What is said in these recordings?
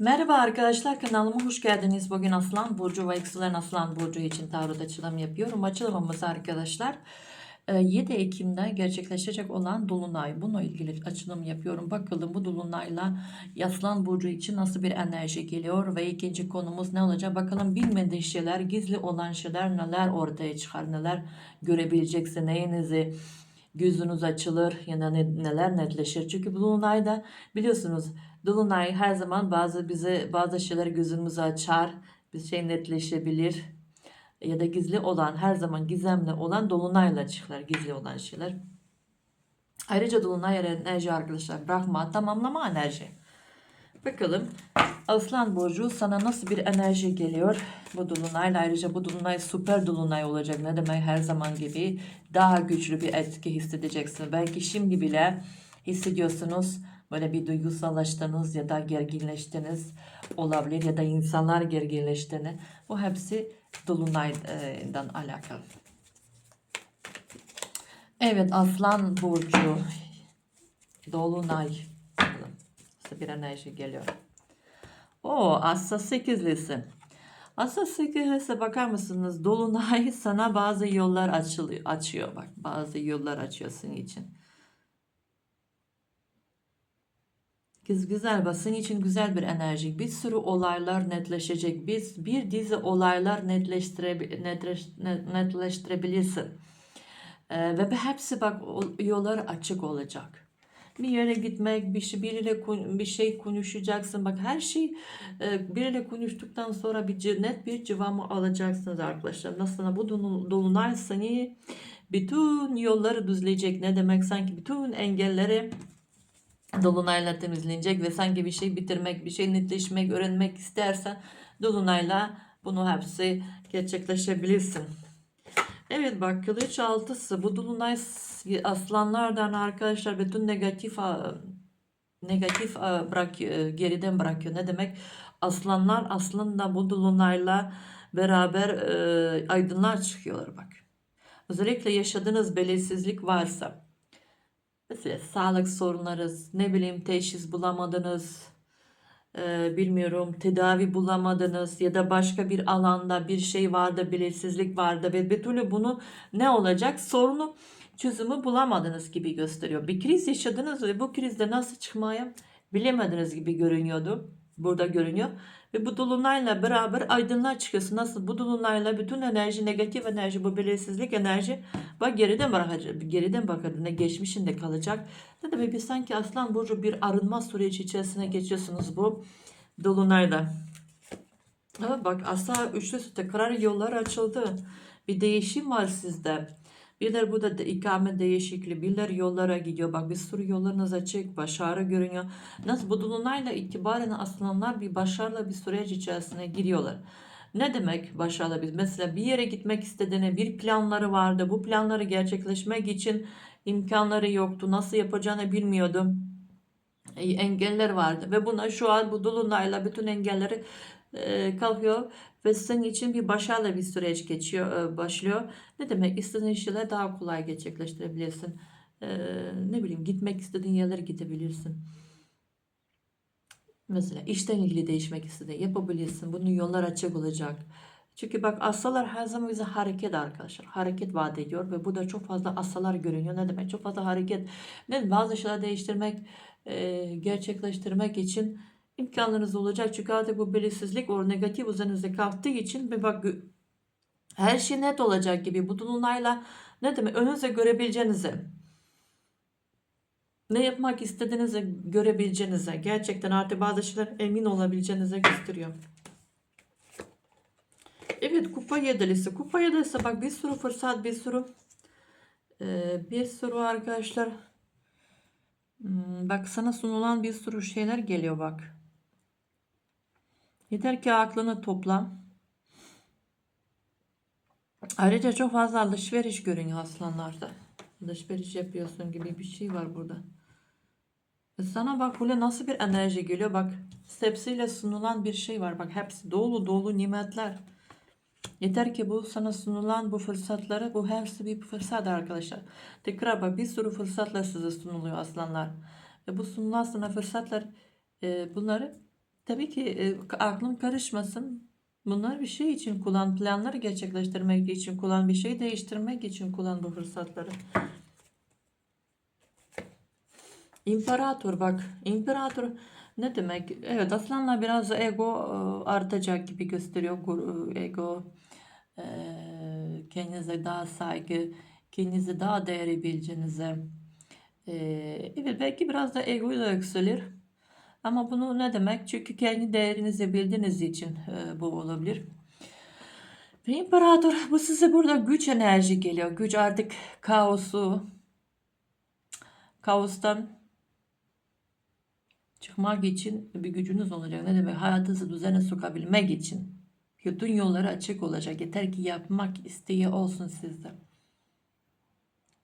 Merhaba arkadaşlar kanalıma hoş geldiniz. Bugün Aslan Burcu ve Yükselen Aslan Burcu için tarot açılım yapıyorum. Açılımımız arkadaşlar e, 7 Ekim'de gerçekleşecek olan Dolunay. Bununla ilgili açılım yapıyorum. Bakalım bu Dolunay'la Aslan Burcu için nasıl bir enerji geliyor ve ikinci konumuz ne olacak? Bakalım bilmediği şeyler, gizli olan şeyler neler ortaya çıkar, neler görebileceksin, neyinizi gözünüz açılır ya da ne- neler netleşir. Çünkü Dolunay'da biliyorsunuz Dolunay her zaman bazı bize bazı şeyler gözümüzü açar, bir şey netleşebilir ya da gizli olan her zaman gizemli olan dolunayla çıkar gizli olan şeyler. Ayrıca dolunay enerji arkadaşlar bırakma tamamlama enerji. Bakalım Aslan Burcu sana nasıl bir enerji geliyor bu dolunayla ayrıca bu dolunay süper dolunay olacak ne demek her zaman gibi daha güçlü bir etki hissedeceksin. Belki şimdi bile hissediyorsunuz böyle bir duygusallaştınız ya da gerginleştiniz olabilir ya da insanlar gerginleştiğini. Bu hepsi dolunaydan alakalı. Evet Aslan Burcu Dolunay nasıl bir enerji geliyor. O Assa 8'lisi. Assa 8'lisi bakar mısınız? Dolunay sana bazı yollar açılıyor, açıyor bak. Bazı yollar açıyor senin için. Güz- Güzel bak senin için güzel bir enerji. Bir sürü olaylar netleşecek. Biz bir dizi olaylar netleştire, netleş, net- netleştirebilirsin. Ee, ve hepsi bak yollar açık olacak. Bir yere gitmek, bir şey biriyle bir şey konuşacaksın. Bak her şey e, biriyle konuştuktan sonra bir net bir cevabı alacaksınız arkadaşlar. Nasıl bu dolu- dolunay seni bütün yolları düzleyecek. Ne demek sanki bütün engelleri dolunayla temizlenecek ve sanki bir şey bitirmek, bir şey netleşmek, öğrenmek istersen dolunayla bunu hepsi gerçekleşebilirsin. Evet bak kılıç altısı bu dolunay aslanlardan arkadaşlar bütün negatif negatif bırak e, geriden bırakıyor. Ne demek? Aslanlar aslında bu dolunayla beraber e, aydınlığa çıkıyorlar bak. Özellikle yaşadığınız belirsizlik varsa mesela sağlık sorunları, ne bileyim teşhis bulamadınız, bilmiyorum tedavi bulamadınız ya da başka bir alanda bir şey vardı, belirsizlik vardı ve bir türlü bunu ne olacak? Sorunu çözümü bulamadınız gibi gösteriyor. Bir kriz yaşadınız ve bu krizde nasıl çıkmaya bilemediniz gibi görünüyordu. Burada görünüyor. Ve bu dolunayla beraber aydınlığa çıkıyorsun. Nasıl? Bu dolunayla bütün enerji, negatif enerji, bu belirsizlik enerji bak geriden bırakacak. Geriden. Ne geçmişinde kalacak. Ne demek? Bir sanki Aslan Burcu bir arınma süreci içerisine geçiyorsunuz bu dolunayda. Evet bak asa üçlüsü tekrar yollar açıldı. Bir değişim var sizde. Birler burada da ikamet değişikliği, birler yollara gidiyor. Bak bir sürü yollarınız açık, başarı görünüyor. Nasıl bu dolunayla itibaren aslanlar bir başarılı bir süreç içerisine giriyorlar. Ne demek başarılı bir? Mesela bir yere gitmek istediğine bir planları vardı. Bu planları gerçekleşmek için imkanları yoktu. Nasıl yapacağını bilmiyordu. E, Engeller vardı ve buna şu an bu dolunayla bütün engelleri e, kalkıyor ve senin için bir başarılı bir süreç geçiyor, başlıyor. Ne demek? İstediğin şeyler daha kolay gerçekleştirebilirsin. Ne bileyim gitmek istediğin yerlere gidebilirsin. Mesela işten ilgili değişmek istediğin yapabilirsin. Bunun yollar açık olacak. Çünkü bak asalar her zaman bize hareket arkadaşlar. Hareket vaat ediyor ve burada çok fazla asalar görünüyor. Ne demek? Çok fazla hareket. Ne bazı şeyler değiştirmek, gerçekleştirmek için imkanlarınız olacak. Çünkü artık bu belirsizlik o negatif üzerinizde kalktığı için bir bak her şey net olacak gibi. Bu dolunayla ne demek? Önünüze görebileceğinizi, ne yapmak istediğinizi görebileceğinize, gerçekten artık bazı şeyler emin olabileceğinize gösteriyor. Evet kupa yedilisi. Kupa yedilisi bak bir sürü fırsat, bir sürü e, bir sürü arkadaşlar hmm, bak sana sunulan bir sürü şeyler geliyor bak. Yeter ki aklını topla. Ayrıca çok fazla alışveriş görünüyor aslanlarda. Alışveriş yapıyorsun gibi bir şey var burada. E Sana bak böyle nasıl bir enerji geliyor. Bak tepsiyle sunulan bir şey var. Bak hepsi dolu dolu nimetler. Yeter ki bu sana sunulan bu fırsatları bu hepsi bir fırsat arkadaşlar. Tekrar bak bir sürü fırsatlar size sunuluyor aslanlar. Ve bu sunulan sana fırsatlar e, bunları Tabii ki e, aklım karışmasın. Bunlar bir şey için kullan, planları gerçekleştirmek için kullan, bir şey değiştirmek için kullan bu fırsatları. İmparator bak, imparator ne demek? Evet, aslanla biraz ego e, artacak gibi gösteriyor. E, Ego, e, kendinize daha saygı, kendinize daha değeri bileceğinize. Evet, belki biraz da ego da yükselir. Ama bunu ne demek? Çünkü kendi değerinizi bildiğiniz için e, bu olabilir. Ve imparator bu size burada güç enerji geliyor. Güç artık kaosu, kaostan çıkmak için bir gücünüz olacak. Ne demek? Hayatınızı düzene sokabilmek için. Bütün yolları açık olacak. Yeter ki yapmak isteği olsun sizde.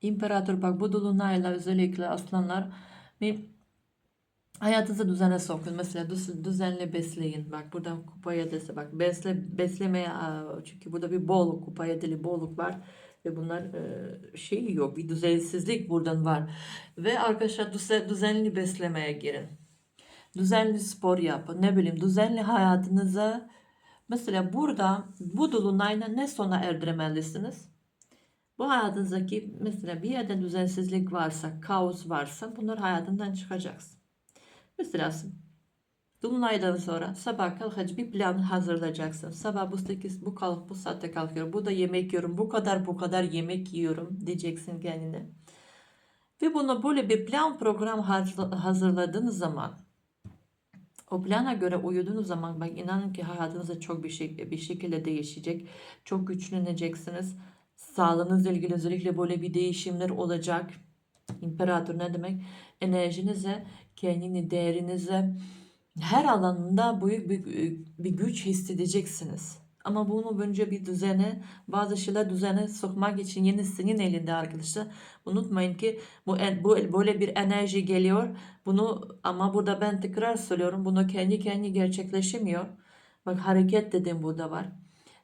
İmparator bak bu dolunayla özellikle aslanlar bir hayatınızı düzene sokun. Mesela düz- düzenli besleyin. Bak buradan kupaya dese bak besle beslemeye çünkü burada bir bolluk kupaya dili bolluk var ve bunlar e, şey yok bir düzensizlik buradan var. Ve arkadaşlar düze- düzenli beslemeye girin. Düzenli spor yapın. Ne bileyim düzenli hayatınıza mesela burada bu dolunayla ne sona erdiremelisiniz? Bu hayatınızdaki mesela bir yerde düzensizlik varsa, kaos varsa bunlar hayatından çıkacaksın. Mesela Dolunaydan sonra sabah kalkınca bir plan hazırlayacaksın. Sabah bu 8 bu kalk bu saatte kalkıyorum. Bu da yemek yiyorum. Bu kadar bu kadar yemek yiyorum diyeceksin kendine. Ve bunu böyle bir plan program hazır- hazırladığınız zaman o plana göre uyuduğunuz zaman bak inanın ki hayatınızda çok bir şey bir şekilde değişecek. Çok güçleneceksiniz. Sağlığınızla ilgili özellikle böyle bir değişimler olacak. İmparator ne demek? Enerjinize, kendini, değerinize her alanında büyük bir, bir güç hissedeceksiniz. Ama bunu önce bir düzene, bazı şeyler düzene sokmak için yeni senin elinde arkadaşlar. Unutmayın ki bu, bu böyle bir enerji geliyor. Bunu ama burada ben tekrar söylüyorum. Bunu kendi kendi gerçekleşemiyor. Bak hareket dediğim burada var.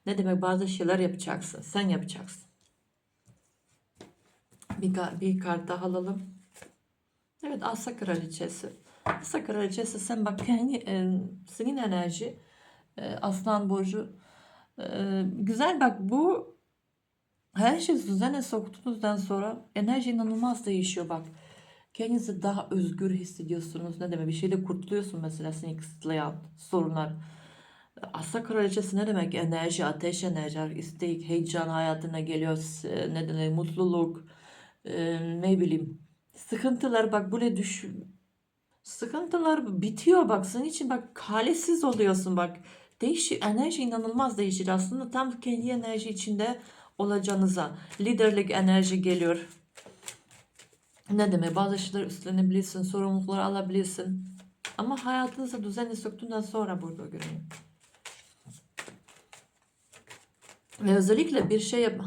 Ne demek bazı şeyler yapacaksın. Sen yapacaksın. Bir, bir kart daha alalım. Evet Asa Kraliçesi. Asa Kraliçesi sen bak kendi e, senin enerji e, Aslan Burcu e, güzel bak bu her şey düzene soktuğunuzdan sonra enerji inanılmaz değişiyor bak. Kendinizi daha özgür hissediyorsunuz. Ne demek? Bir şeyde kurtuluyorsun mesela seni kısıtlayan sorunlar. Asa kraliçesi ne demek? Enerji, ateş enerji, istek, heyecan hayatına geliyor. Ne demek? Mutluluk, ne bileyim. Sıkıntılar bak böyle düş sıkıntılar bitiyor bak senin için bak halesiz oluyorsun bak. Değişir, enerji inanılmaz değişir aslında tam kendi enerji içinde olacağınıza. Liderlik enerji geliyor. Ne demek? Bazı şeyler üstlenebilirsin, sorumlulukları alabilirsin. Ama hayatınıza düzenli soktuğundan sonra burada görünüyor. Ve özellikle bir şey yap,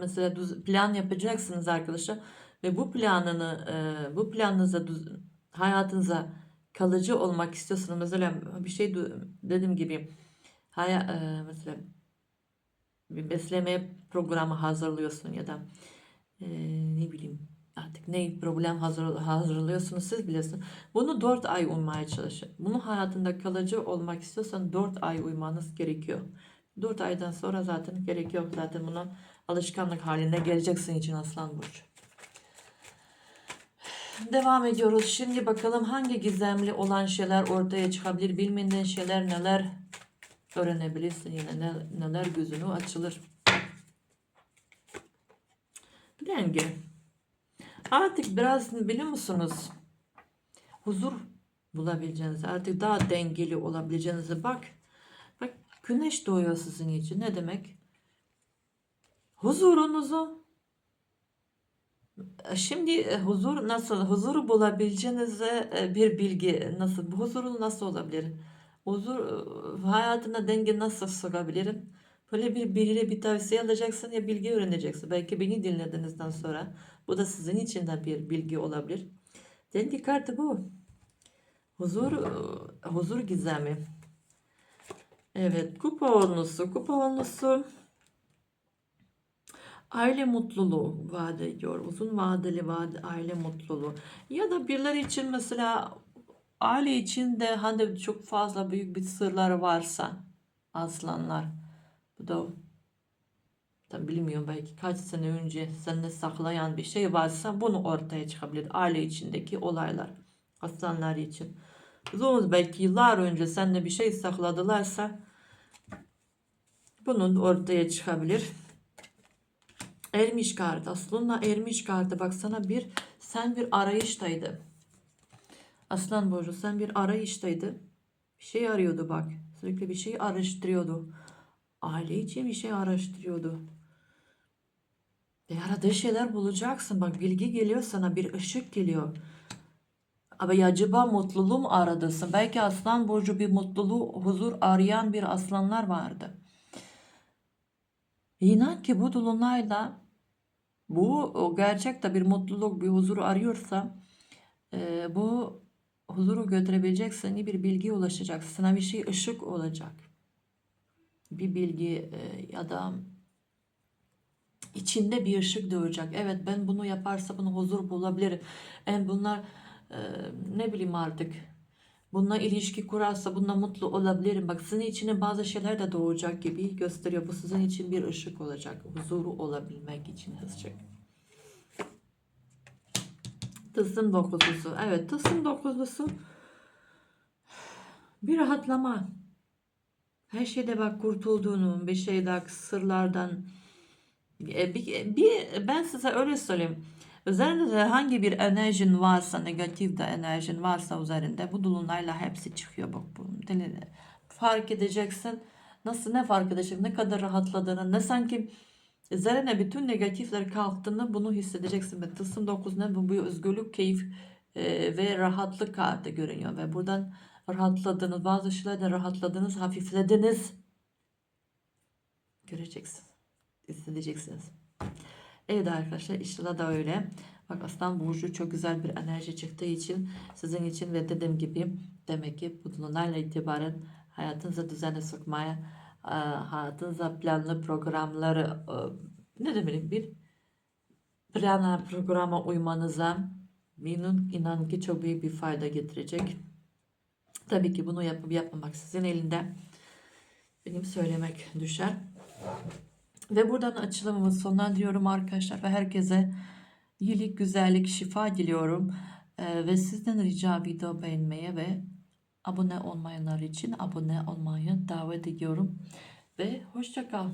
mesela plan yapacaksınız arkadaşlar ve bu planını e, bu planınıza hayatınıza kalıcı olmak istiyorsanız mesela bir şey dediğim gibi haya, e, mesela bir besleme programı hazırlıyorsun ya da e, ne bileyim artık ne problem hazır, hazırlıyorsunuz siz biliyorsunuz. Bunu 4 ay uymaya çalışın. Bunu hayatında kalıcı olmak istiyorsan 4 ay uymanız gerekiyor. 4 aydan sonra zaten gerek yok. Zaten buna alışkanlık haline geleceksin için Aslan Burcu. Devam ediyoruz. Şimdi bakalım hangi gizemli olan şeyler ortaya çıkabilir. Bilmediğin şeyler neler öğrenebilirsin. Yine ne- neler gözünü açılır. Denge. Artık biraz biliyor musunuz? Huzur bulabileceğinizi, artık daha dengeli olabileceğinizi bak. Bak güneş doğuyor sizin için. Ne demek? Huzurunuzu Şimdi e, huzur nasıl, huzuru bulabileceğinize e, bir bilgi nasıl, bu huzuru nasıl olabilir? Huzur, e, hayatına denge nasıl sokabilirim? Böyle bir biriyle bir tavsiye alacaksın ya bilgi öğreneceksin. Belki beni dinlediğinizden sonra bu da sizin için de bir bilgi olabilir. Denge kartı bu. Huzur, e, huzur gizemi. Evet, kupa onlusu, kupa onlusu. Aile mutluluğu vaat ediyor. Uzun vadeli vaat, aile mutluluğu. Ya da birileri için mesela aile içinde hani çok fazla büyük bir sırları varsa aslanlar bu da Tabii bilmiyorum belki kaç sene önce sende saklayan bir şey varsa bunu ortaya çıkabilir. Aile içindeki olaylar. Aslanlar için. Uzun belki yıllar önce sende bir şey sakladılarsa bunun ortaya çıkabilir. Ermiş kartı. Aslında ermiş kartı. Bak sana bir sen bir arayıştaydı. Aslan Burcu sen bir arayıştaydı. Bir şey arıyordu bak. Sürekli bir şey araştırıyordu. Aile için bir şey araştırıyordu. Ve aradığı şeyler bulacaksın. Bak bilgi geliyor sana bir ışık geliyor. Abi acaba mutluluğu mu aradısın? Belki aslan burcu bir mutluluğu, huzur arayan bir aslanlar vardı. İnan ki bu dolunayla bu o gerçekte bir mutluluk, bir huzur arıyorsa e, bu huzuru götürebilecek seni bir bilgiye ulaşacak. Sana bir şey ışık olacak. Bir bilgi e, ya da içinde bir ışık doğacak. Evet ben bunu yaparsa bunu huzur bulabilirim. En bunlar e, ne bileyim artık bununla ilişki kurarsa bununla mutlu olabilirim. Bak sizin içine bazı şeyler de doğacak gibi gösteriyor. Bu sizin için bir ışık olacak. Huzuru olabilmek için ışık. Tılsım dokuzlusu. Evet tılsım dokuzlusu bir rahatlama. Her şeyde bak kurtulduğunu, bir şeyden, sırlardan, e, bir, bir, ben size öyle söyleyeyim. Üzerinde herhangi bir enerjin varsa, negatif de enerjin varsa üzerinde bu dolunayla hepsi çıkıyor bak bu. Deli- Fark edeceksin. Nasıl ne fark edeceksin? Ne kadar rahatladığını, ne sanki üzerine bütün negatifler kalktığını bunu hissedeceksin. Ve tılsım 9 ne bu? Bir özgürlük, keyif e, ve rahatlık kartı görünüyor. Ve buradan rahatladınız, bazı şeylerden rahatladınız, hafiflediniz. Göreceksiniz hissedeceksiniz. Evet arkadaşlar inşallah da öyle. Bak Aslan Burcu çok güzel bir enerji çıktığı için sizin için ve dediğim gibi demek ki bu dolunayla itibaren hayatınıza düzene sokmaya, e, hayatınıza planlı programları e, ne demek bir plana programa uymanıza minun inan ki çok büyük bir fayda getirecek. Tabii ki bunu yapıp yapmamak sizin elinde. Benim söylemek düşer. Ve buradan açılımımı sonuna diyorum arkadaşlar ve herkese iyilik, güzellik, şifa diliyorum. Ee, ve sizden rica video beğenmeye ve abone olmayanlar için abone olmayı davet ediyorum. Ve hoşça kal.